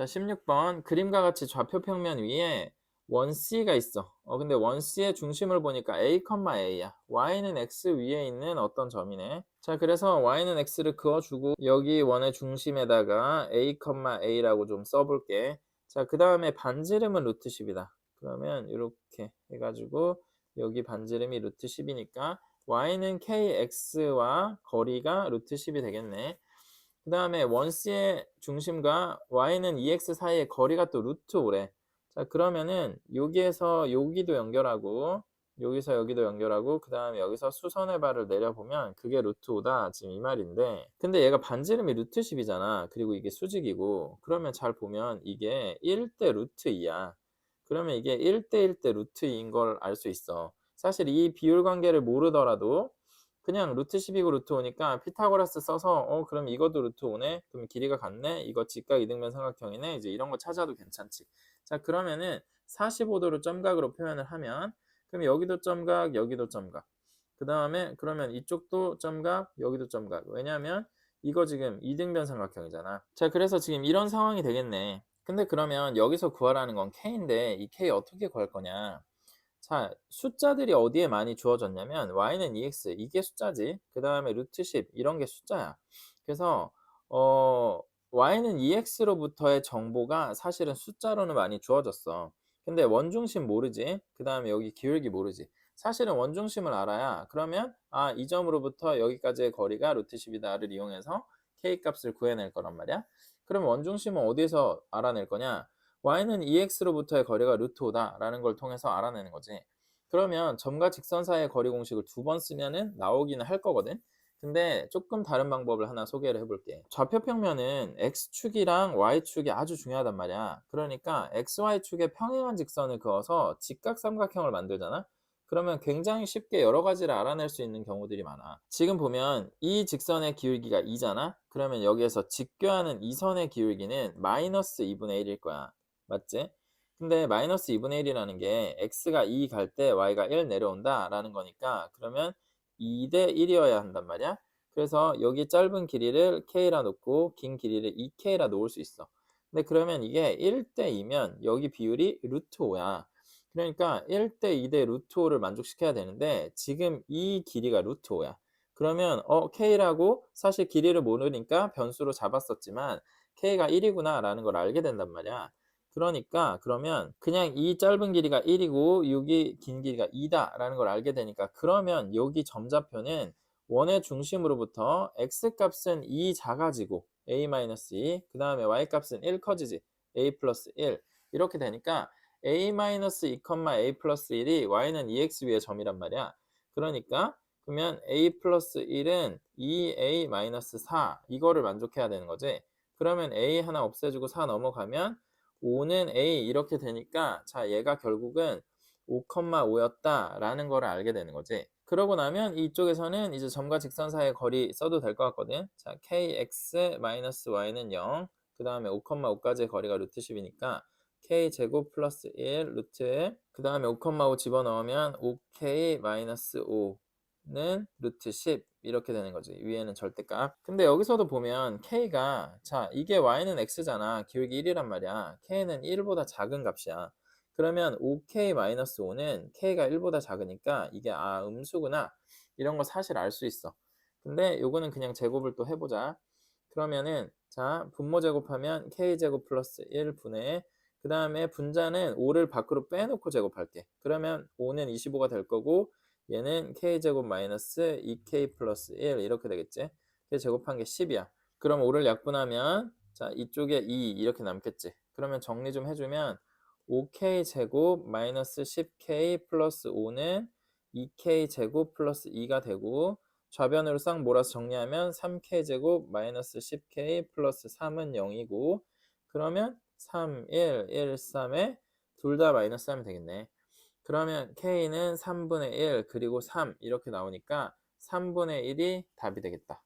자, 16번 그림과 같이 좌표 평면 위에 원 C가 있어. 어, 근데 원 C의 중심을 보니까 A, A야. Y는 X 위에 있는 어떤 점이네. 자, 그래서 Y는 X를 그어주고 여기 원의 중심에다가 A, A라고 좀 써볼게. 자, 그 다음에 반지름은 루트 10이다. 그러면 이렇게 해가지고 여기 반지름이 루트 10이니까 Y는 KX와 거리가 루트 10이 되겠네. 그 다음에 원C의 중심과 Y는 EX 사이의 거리가 또 루트 5래. 자, 그러면은 여기에서 여기도 연결하고 여기서 여기도 연결하고 그 다음에 여기서 수선의 발을 내려보면 그게 루트 5다 지금 이 말인데 근데 얘가 반지름이 루트 10이잖아. 그리고 이게 수직이고 그러면 잘 보면 이게 1대 루트 2야. 그러면 이게 1대 1대 루트 2인 걸 알 수 있어. 사실 이 비율 관계를 모르더라도 그냥 루트 10이고 루트 5니까 피타고라스 써서 어 그럼 이것도 루트 5네? 그럼 길이가 같네? 이거 직각 이등변 삼각형이네? 이제 이런 거 찾아도 괜찮지. 자 그러면은 45도로 점각으로 표현을 하면 그럼 여기도 점각 여기도 점각. 그 다음에 그러면 이쪽도 점각 여기도 점각. 왜냐하면 이거 지금 이등변 삼각형이잖아. 자 그래서 지금 이런 상황이 되겠네. 근데 그러면 여기서 구하라는 건 K인데 이 K 어떻게 구할 거냐 자, 숫자들이 어디에 많이 주어졌냐면 y는 2x 이게 숫자지. 그 다음에 루트 10 이런 게 숫자야. 그래서 어 y는 2x로부터의 정보가 사실은 숫자로는 많이 주어졌어. 근데 원중심 모르지. 그 다음에 여기 기울기 모르지. 사실은 원중심을 알아야 그러면 아 이 점으로부터 여기까지의 거리가 루트 10이다를 이용해서 k 값을 구해낼 거란 말이야. 그럼 원중심은 어디서 알아낼 거냐? Y는 2x로부터의 거리가 루트 5다라는 걸 통해서 알아내는 거지. 그러면 점과 직선 사이의 거리 공식을 두 번 쓰면은 나오기는 할 거거든. 근데 조금 다른 방법을 하나 소개를 해볼게. 좌표 평면은 x축이랑 y축이 아주 중요하단 말이야. 그러니까 xy축에 평행한 직선을 그어서 직각 삼각형을 만들잖아. 그러면 굉장히 쉽게 여러 가지를 알아낼 수 있는 경우들이 많아. 지금 보면 이 직선의 기울기가 2잖아? 그러면 여기에서 직교하는 이 선의 기울기는 마이너스 2분의 1일 거야. 맞지? 근데 마이너스 2분의 1이라는 게 x가 2 갈 때 y가 1 내려온다 라는 거니까 그러면 2 대 1이어야 한단 말이야. 그래서 여기 짧은 길이를 k라 놓고 긴 길이를 2k라 놓을 수 있어. 근데 그러면 이게 1 대 2면 여기 비율이 루트 5야. 그러니까 1 대 2 대 루트 5를 만족시켜야 되는데 지금 이 길이가 루트 5야. 그러면 어 k라고 사실 길이를 모르니까 변수로 잡았었지만 k가 1이구나 라는 걸 알게 된단 말이야. 그러니까 그러면 그냥 이 짧은 길이가 1이고 여기 긴 길이가 2다 라는 걸 알게 되니까 그러면 여기 점좌표는 원의 중심으로부터 x값은 2 작아지고 a-2 그 다음에 y값은 1 커지지 a 플러스 1 이렇게 되니까 a-2, a 플러스 1이 y는 2x 위의 점이란 말이야. 그러니까 그러면 a 플러스 1은 2a-4 이거를 만족해야 되는 거지. 그러면 a 하나 없애주고 4 넘어가면 5는 A 이렇게 되니까 자 얘가 결국은 5,5였다 라는 거를 알게 되는 거지. 그러고 나면 이쪽에서는 이제 점과 직선 사이의 거리 써도 될 것 같거든. 자 kx-y는 0 그 다음에 5,5까지의 거리가 루트 10이니까 k제곱 플러스 1 루트 그 다음에 5,5 집어넣으면 5k-5 는 루트 10 이렇게 되는 거지. 위에는 절대값. 근데 여기서도 보면 k가 자 이게 y는 x잖아. 기울기 1이란 말이야. k는 1보다 작은 값이야. 그러면 5k-5는 k가 1보다 작으니까 이게 아 음수구나. 이런 거 사실 알 수 있어. 근데 요거는 그냥 제곱을 또 해보자. 그러면은 자 분모 제곱하면 k제곱 플러스 1분의 그 다음에 분자는 5를 밖으로 빼놓고 제곱할게. 그러면 5는 25가 될 거고 얘는 k제곱 마이너스 2k 플러스 1 이렇게 되겠지? 그래서 제곱한 게 10이야. 그럼 5를 약분하면 자 이쪽에 2 이렇게 남겠지. 그러면 정리 좀 해주면 5k 제곱 마이너스 10k 플러스 5는 2k 제곱 플러스 2가 되고 좌변으로 싹 몰아서 정리하면 3k 제곱 마이너스 10k 플러스 3은 0이고 그러면 3, 1, 1, 3에 둘 다 마이너스 하면 되겠네. 그러면 K는 3분의 1 그리고 3 이렇게 나오니까 3분의 1이 답이 되겠다.